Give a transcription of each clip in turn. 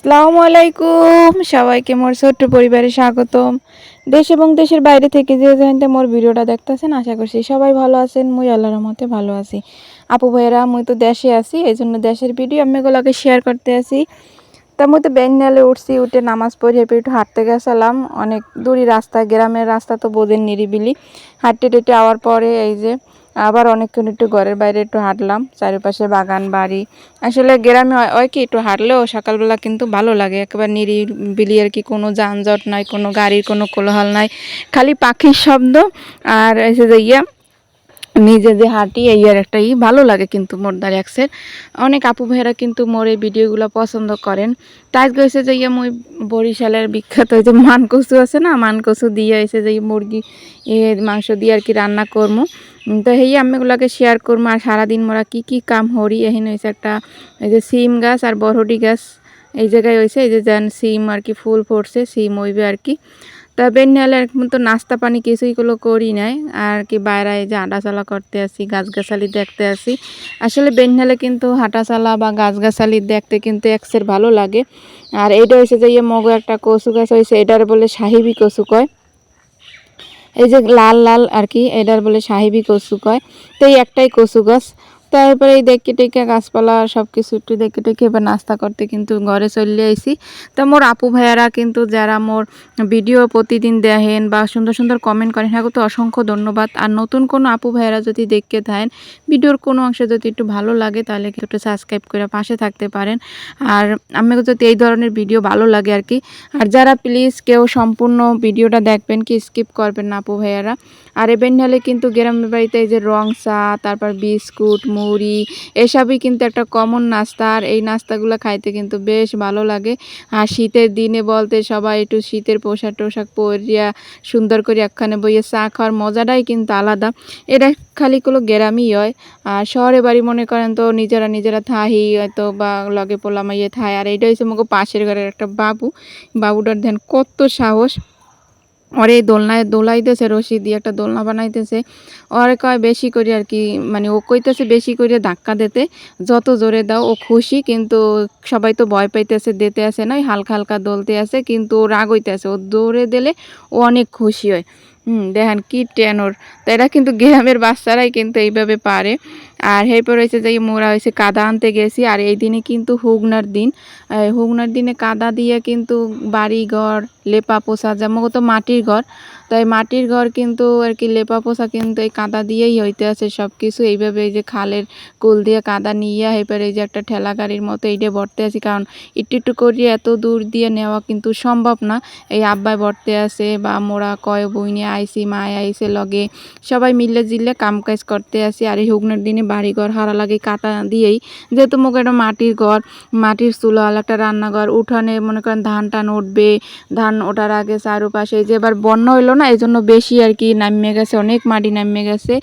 আসসালামু আলাইকুম। সবাইকে মোর ছোট্ট পরিবারে স্বাগতম। দেশ এবং দেশের বাইরে থেকে যে জানতে মোর ভিডিওটা দেখতেছেন, আশা করছি সবাই ভালো আছেন, মুই আল্লাহর মতে ভালো আছি। আপু ভাইয়েরা, মুই তো দেশে আছি এই জন্য দেশের ভিডিও আমি এগুলোকে শেয়ার করতে আসি তা মুই তো বেঙ্গালে উঠছি, উঠে নামাজ পড়ে একটু হাঁটতে গেছিলাম। অনেক দূরই রাস্তা, গ্রামের রাস্তা তো বোধের নিরিবিলি। হাঁটতে টেটে আওয়ার পরে এই যে আবার অনেকক্ষণ একটু ঘরের বাইরে একটু হাঁটলাম, চারিপাশে বাগান, বাড়ি। আসলে গ্রামে হয়- কি, একটু হাঁটলেও সকালবেলা কিন্তু ভালো লাগে, একেবারে নিরিবিলি আর কি, কোনো যানজট নাই, কোনো গাড়ির কোনো কোলাহল নাই, খালি পাখির শব্দ আর এসে যে ইয়া নিজে যে হাঁটি, এই আর একটা ই ভালো লাগে কিন্তু মোর দাঁড়ি একসের। অনেক আপু ভাইয়েরা কিন্তু মোর এই ভিডিওগুলো পছন্দ করেন। তাই গেছে যে, ইয়া, মুই বরিশালের বিখ্যাত যে মান কচু আছে না মান কচু দিয়ে এসে যে মুরগি মাংস দিয়ে আর কি রান্না করব তো এই আমিগুলোকে শেয়ার করব আর সারাদিন মোরা কি কি কাম হরি এখানে হয়েছে একটা, এই যে সিম গাছ আর বরহটি গাছ, এই জায়গায় হয়েছে এই যে যেন সিম আর কি ফুল ফুটছে, সিম হইবে আর কি। তা বেন্যালে তো নাস্তা পানি কিছুই গুলো করি নাই। আর কি বাইরে যে হাঁটাচলা করতে আসি, গাছগাছালি দেখতে আসি। আসলে বেন্যালে কিন্তু হাঁটাচলা বা গাছগাছালি দেখতে কিন্তু একসের ভালো লাগে। আর এইটা হয়েছে যে ইয়ে মগো একটা কচু গাছ হয়েছে এটার বলে সাহিবি কচু কয়। এই যে লাল লাল আর কি, এটার বলে সাহেবি কচু কয়। তো এই একটাই কচু গাছ। তারপরে এই দেখে টেকে গাছপালা সব কিছু একটু দেখে টেকে এবার নাস্তা করতে কিন্তু ঘরে চলে আইসি তো মোর আপু ভাইয়ারা কিন্তু যারা মোর ভিডিও প্রতিদিন দেখেন বা সুন্দর সুন্দর কমেন্ট করেন হ্যাঁ তো অসংখ্য ধন্যবাদ। আর নতুন কোনো আপু ভাইয়ারা যদি দেখতে থাকেন, ভিডিওর কোনো অংশ যদি একটু ভালো লাগে, তাহলে কিন্তু একটু সাবস্ক্রাইব করে পাশে থাকতে পারেন। আর আমি যদি এই ধরনের ভিডিও ভালো লাগে আর কি। আর যারা প্লিজ কেউ সম্পূর্ণ ভিডিওটা দেখবেন কি স্কিপ করবেন না আপু ভাইয়ারা। আর এবেন হলে কিন্তু গ্রামের বাড়িতে এই যে রং চা, তারপর বিস্কুট মুড়ি, এসবই কিন্তু একটা কমন নাস্তা। আর এই নাস্তাগুলো খাইতে কিন্তু বেশ ভালো লাগে। আর শীতের দিনে বলতে সবাই একটু শীতের পোশাক টোশাক পরিয়া, সুন্দর করে একখানে বইয়ে চা খাওয়ার মজাটাই কিন্তু আলাদা। এটা খালি কোনো গ্রামই হয়। আর শহরে বাড়ি মনে করেন তো নিজেরা নিজেরা থাহি হয়তো বা লগে পোলা মাইয়ে থায় আর এইটা হচ্ছে আমাকে পাশের ঘরের একটা বাবু। বাবুটার ধ্যান কত সাহস। ওরে এই দোলনায় দোলাইতেছে, রশি দিয়ে একটা দোলনা বানাইতেছে। ওরে কয় বেশি করে আর কি মানে ও কইতেছে বেশি করে ধাক্কা দিতে। যত জোরে দাও, ও খুশি, কিন্তু সবাই তো ভয় পাইতেছে, দিতে আসে নয় হালকা হালকা দোলতে আছে কিন্তু ও রাগ হইতেছে। ও দৌড়ে দিলে ও অনেক খুশি হয়। হুম, দেখেন কি টেনর তো এরা কিন্তু গ্রামের বাচ্চারাই কিন্তু এইভাবে পারে। আর এরপর হয়েছে যে মোরা হয়েছে কাদা আনতে গেছি, আর এই দিনে কিন্তু হুগনার দিন। হুগনার দিনে কাদা দিয়ে কিন্তু বাড়ি ঘর লেপা পোষা যেমন তো মাটির ঘর। তাই মাটির ঘর কিন্তু আর কি লেপা পোষা কিন্তু এই কাদা দিয়েই হইতে আছে সব কিছু এইভাবে এই যে খালের কুল দিয়ে কাদা নিয়ে এবার এই যে একটা ঠেলা গাড়ির মতো এইটা বর্তে আছি, কারণ একটু একটু করিয়ে এত দূর দিয়ে নেওয়া কিন্তু সম্ভব না। এই আব্বাই ভরতে আছে বা মোরা কয়, বইনে আইসি, মায় আইসে লগে সবাই মিলে জিলে কাম কাজ করতে আসি আর এই হুগনার দিনে বাড়ি ঘর হারা লাগে কাটা দিয়েই। যেহেতু মুখে একটা মাটির ঘর, মাটির চুলাল একটা রান্নাঘর, উঠানে মনে করেন ধান টান উঠবে, ধান ওঠার আগে চারুপাশে যে এবার বন্যা হইল না এই জন্য বেশি আর কি নামিয়ে গেছে, অনেক মাটি নামিয়ে গেছে।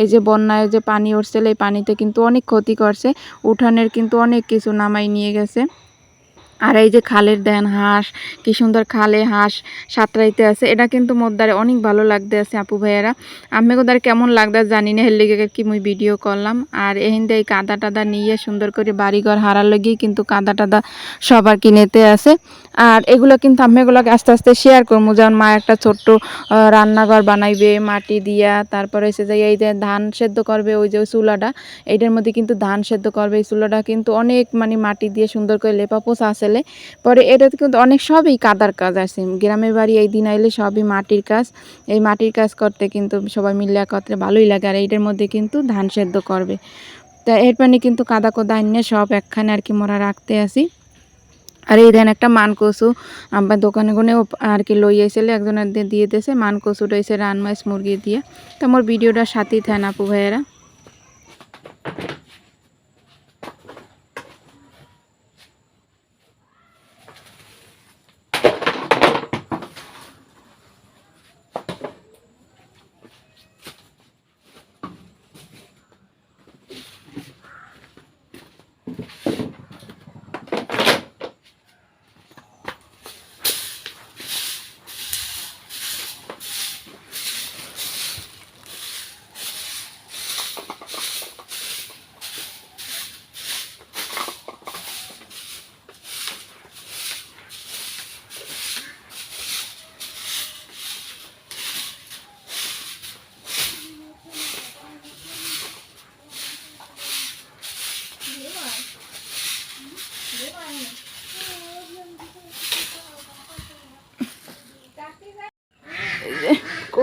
এই যে বন্যায় যে পানি উঠছিল এই পানিতে কিন্তু অনেক ক্ষতি করছে, উঠানের কিন্তু অনেক কিছু নামাই নিয়ে গেছে। আর এই যে খালের দেন হাঁস, কি সুন্দর খালে হাঁস সাঁতরাইতে আছে। এটা কিন্তু মোদ্দারে অনেক ভালো লাগতে আছে আপু ভাইয়ারা। আমি কোদার কেমন লাগতে জানি না হের লেগে কি মুই ভিডিও করলাম। আর এহিন্দে এই কাদা টাদা নিয়ে সুন্দর করে বাড়িঘর হারার লগেই কিন্তু কাদা টাদা সবার কিনেতে আছে। আর এগুলো কিন্তু আমি এগুলোকে আস্তে আস্তে শেয়ার করব যেমন মা একটা ছোট্ট রান্নাঘর বানাইবে মাটি দিয়া, তারপরে এসে যে এই যে ধান সেদ্ধ করবে ওই যে চুলাটা, এইটার মধ্যে কিন্তু ধান সেদ্ধ করবে, এই চুলাটা কিন্তু অনেক মানে মাটি দিয়ে সুন্দর করে লেপা পোছা আসলে পরে এটাতে কিন্তু অনেক সবই কাদার কাজ আছে। গ্রামের বাড়ি এই দিন আইলে সবই মাটির কাজ। এই মাটির কাজ করতে কিন্তু সবাই মিলে একত্রে ভালোই লাগে। আর এইটার মধ্যে কিন্তু ধান সেদ্ধ করবে। তা এর পানি কিন্তু কাদা কোদা এনে সব একখানে আর কি মোরা রাখতে আসি। আর এই দেন একটা মান কচু আমার দোকানে কোনেও আর কি লই আইসলে একজনের দিয়ে দিয়ে দিয়েছে। মান কচুটা এসে রান মাছ মুরগি দিয়ে। তো আমার ভিডিওটা সাথেই থান আপু ভাইয়েরা।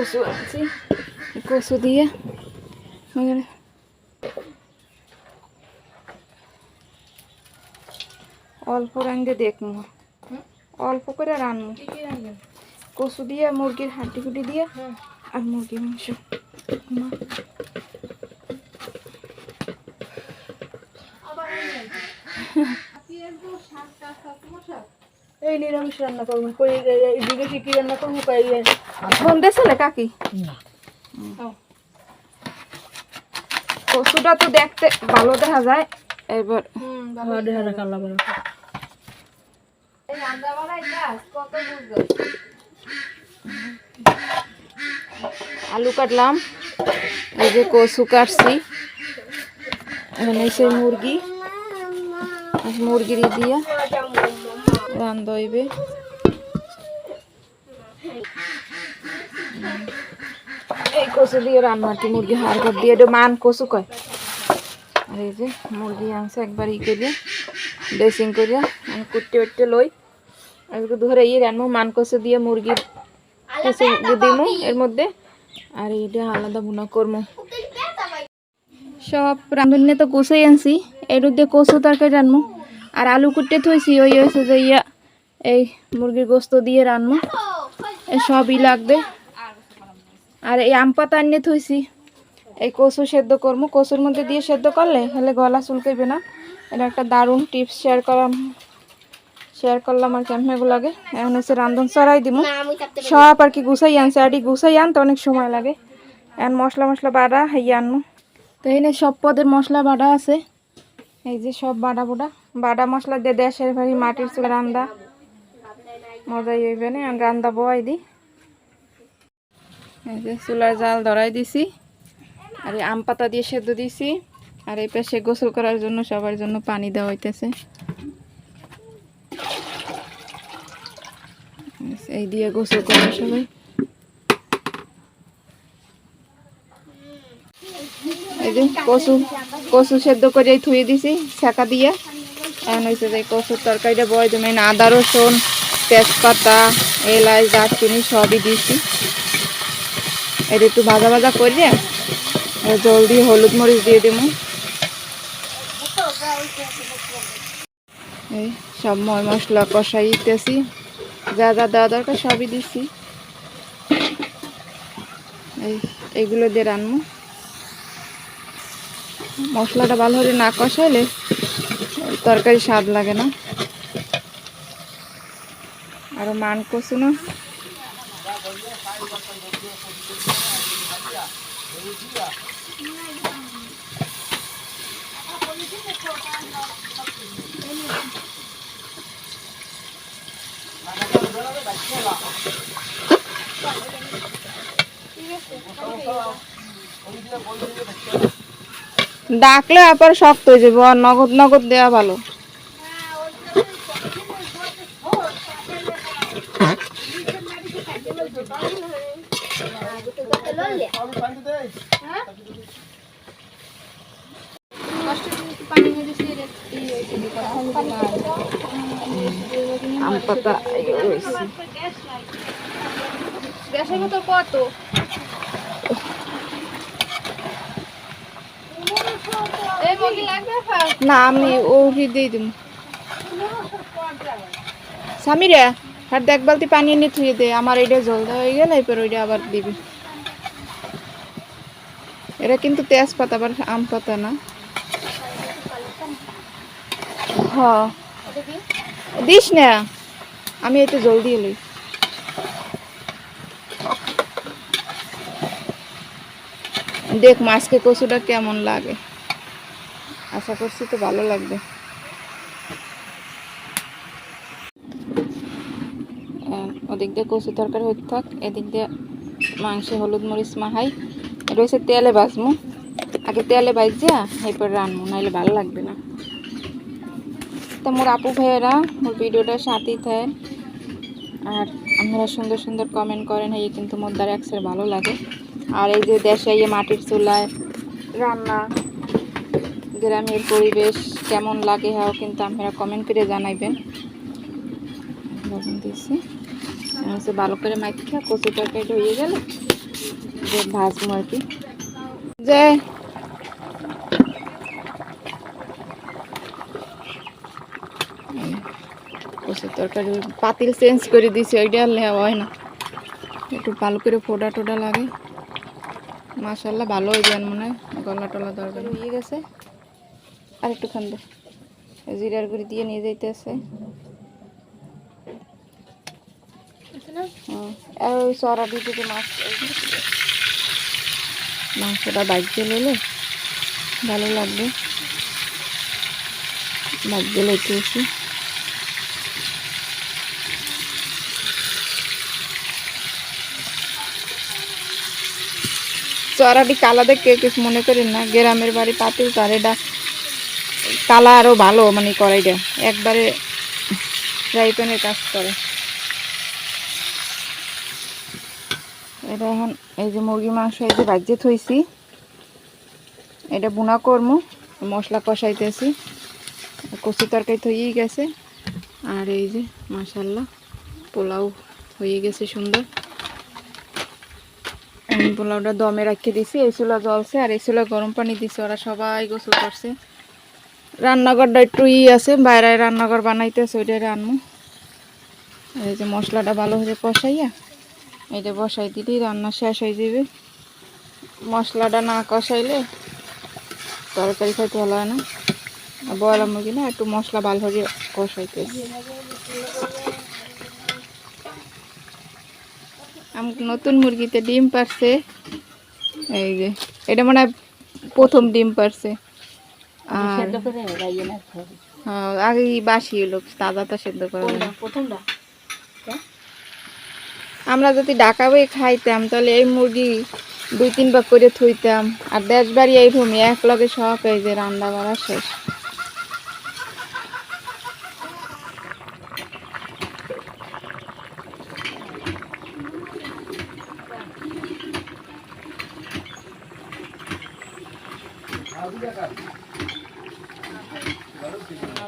কচু আনছি। কচু দিয়ে। এখানে অল্প রান্ধে দেখব অল্প করে রান্নু কচু দিয়ে মুরগির হাড্ডি কুটি দিয়ে আর মুরগির মাংস। এই নিরামিষ রান্না করব। কই এদিকে কি রান্না করব? ফোন দিয়েছিলে কাকি? কচুটা তো দেখতে ভালো দেখা যায়। এবার আলু কাটলাম এই যে কচু কাটছি। এখানে সেই মুরগি মুরগির ই দিয়া রান্ধ হইবে এই কচু দিয়ে রান্নাটি মুরগি হাড় ঘর দিয়ে এটা মান কচু কয়। আর এই যে মুরগি আনছে, একবার ই করিয়া, ড্রেসিং করিয়া আমি কুটতে উটতে লই। আজকে দুপুরে ইয়ে রান্নু মান কচু দিয়ে মুরগির কিছু দিমু এর মধ্যে। আর এইটা আলাদা বুনা করব সব রাঁধুনি তো কষাই আনছি, এর মধ্যে কচু তরকারি রান্নু আর আলু কুটতে থইছি, ওই হয়েছে যে ইয়া, এই মুরগির গোস্ত দিয়ে এই সবই লাগবে। আর এই আম পাতা আনিয়ে থইছি। এই কচু সেদ্ধ করব কচুর মধ্যে দিয়ে সেদ্ধ করলে হলে গলা চুলকাইবে না। এটা একটা দারুণ টিপস শেয়ার করাম। শেয়ার করলাম আর লাগে। এখন হচ্ছে রান্ধন চড়াই দিব সব আর কি গুছাই আনছে। আর গুছাই আনতে অনেক সময় লাগে। এখন মশলা মশলা বাড়া হেই আনব তো এখানে সব পদের মশলা বাড়া আছে। এই যে সব বাড়া বুড়া। বাড়া মশলা দিয়ে দেশের বাড়ি মাটির চুলা রান্দা মজাই হইবে না। রান্দা বয়াই দিই। এই যে চুলার জাল ধরাই দিছি। আর এই আম পাতা দিয়ে সেদ্ধ দিছি। আর এই পাশে গোসল করার জন্য সবার জন্য পানি দেওয়া হইতেছে। এই দিয়ে গোসল করে সবাই। এই যে কচু কচু সেদ্ধ করে থুয়ে দিছি, ছাকা দিয়ে। এখন হয়েছে যে কচুর তরকারিটা বয় তুমি আদা রসুন, তেজপাতা, এলাচ, দারচিনি সবই দিয়েছি এটা একটু ভাজা ভাজা করে জল দিয়ে হলুদ মরিচ দিয়ে দেবো। এই সব ময় মশলা কষাইতেছি যা যা দেওয়া দরকার সবই দিচ্ছি এই এগুলো দিয়ে রান্না মশলাটা ভালো করে না কষাইলে তরকারি স্বাদ লাগে না। আরও মান কষু না? ডাকলে আবার শক্ত হয়ে যাবে আর নগদ নগদ দেওয়া ভালো। আম পাতা গ্যাসের মতো কত? না আমি ওরি দিয়ে দিব। স্বামীরে আর দেখ বালতি পানি এনে থুয়ে দে আমার এটা জল দেওয়া হয়ে গেলে এরপর ওইটা আবার দিবি। এটা কিন্তু তেজপাতা, আবার আম পাতা না? হ। দিস না। আমি একটু জল দিয়ে লই। দেখ মাছকে কচুটা কেমন লাগে। আশা করছি তো ভালো লাগবে। ওদিক দিয়ে কচু তরকারি হইতে থাক, এদিক দিয়ে মাংসে হলুদ মরিচ মাহাই এটা হচ্ছে তেলে ভাজমু। আগে তেলে ভাজিয়া এরপর রানবো নাহলে ভালো লাগবে না। তো মোর আপু ভাইয়েরা, মোর ভিডিওটার সাথেই থাকেন। আর আপনারা সুন্দর সুন্দর কমেন্ট করেন, এই কিন্তু মোর দ্বারা একসের ভালো লাগে। আর এই যে দেশে এই মাটির চুলায় রান্না, গ্রামের পরিবেশ কেমন লাগে হ্যাঁ কিন্তু আপনারা কমেন্ট করে জানাইবেন। দিয়েছি ভালো করে মাখিয়া কচু তরকারিটা হয়ে গেলে যে ভাজবো আর কি। যে এই তরকারি পাতিল চেঞ্জ করে দিছি ওইটা আর হয় না। একটু ভালো করে ফোটা টোটা লাগে। মাসাল্লাহ ভালো হয়ে যান মনে হয় গলা টলা দরকার হয়ে গেছে। আর একটু খান জিরার গুঁড়ি দিয়ে নিয়ে যাইতেছে। হুম, আর ওই সরা দিয়ে মাছ মাংসটা বাজতে লইলে ভালো লাগবে। বাজতে লইতেছি চড়াটি কালা দেখে কিছু মনে করেন না, গ্রামের বাড়ি পাতিল তার এটা কালা আরও ভালো মানে কড়াইটা। একবারে ফ্রাই প্যানের কাজ করে। এটা এখন এই যে মুরগি মাংস এই যে বাজ্যে থইছি। এটা বুনা করমু, মশলা কষাইতেছি। কচি তরকারি থইয়েই গেছে। আর এই যে মাসাল্লাহ পোলাও হয়ে গেছে সুন্দর। পোলাওটা দমে রাখে দিছি, এই চুলা জ্বলছে আর এই চুলা গরম পানি দিছে, ওরা সবাই গোসল করছে। রান্নাঘরটা একটু ই আছে, বাইরে রান্নাঘর বানাইতেছে, ওইটাই রান্নু এই যে মশলাটা ভালো হয়ে কষাইয়া এটা বসাই দিলেই রান্না শেষ হয়ে যাবে। মশলাটা না কষাইলে তরকারি খাইতে ভালো হয় না। বয়লা মুরগি না একটু মশলা ভালো হয়ে কষাইতে। আম নতুন মুরগিতে ডিম পারছে। এই যে এটা মনে হয় প্রথম ডিম পারছে। আর করে হ্যাঁ, আগে বাসি হলো তাজা তো সেদ্ধ করা। প্রথমটা? আমরা যদি ঢাকা বই খাইতাম, তাহলে এই মুরগি দুই, তিন ভাগ করে থইতাম। আর দেশ বাড়ি এই ভূমি এক লগে সব এই যে রান্না করা শেষ।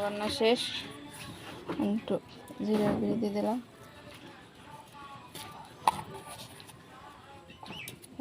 রান্না শেষ। একটু জিরা দিয়ে দিলাম।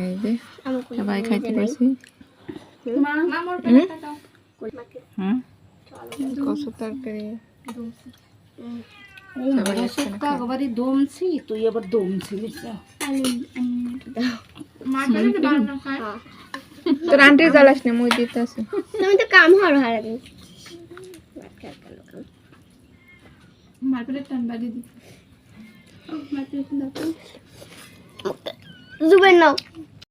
এই যে সবাই খাইতে পারছি। হুম? কচু তরকারি। একবারই দমছি তুই আবার দমছি তোর আন্টি জ্বালাস না মুই দিতে আছে তুমি তো কাম হর হার আগে Dưới.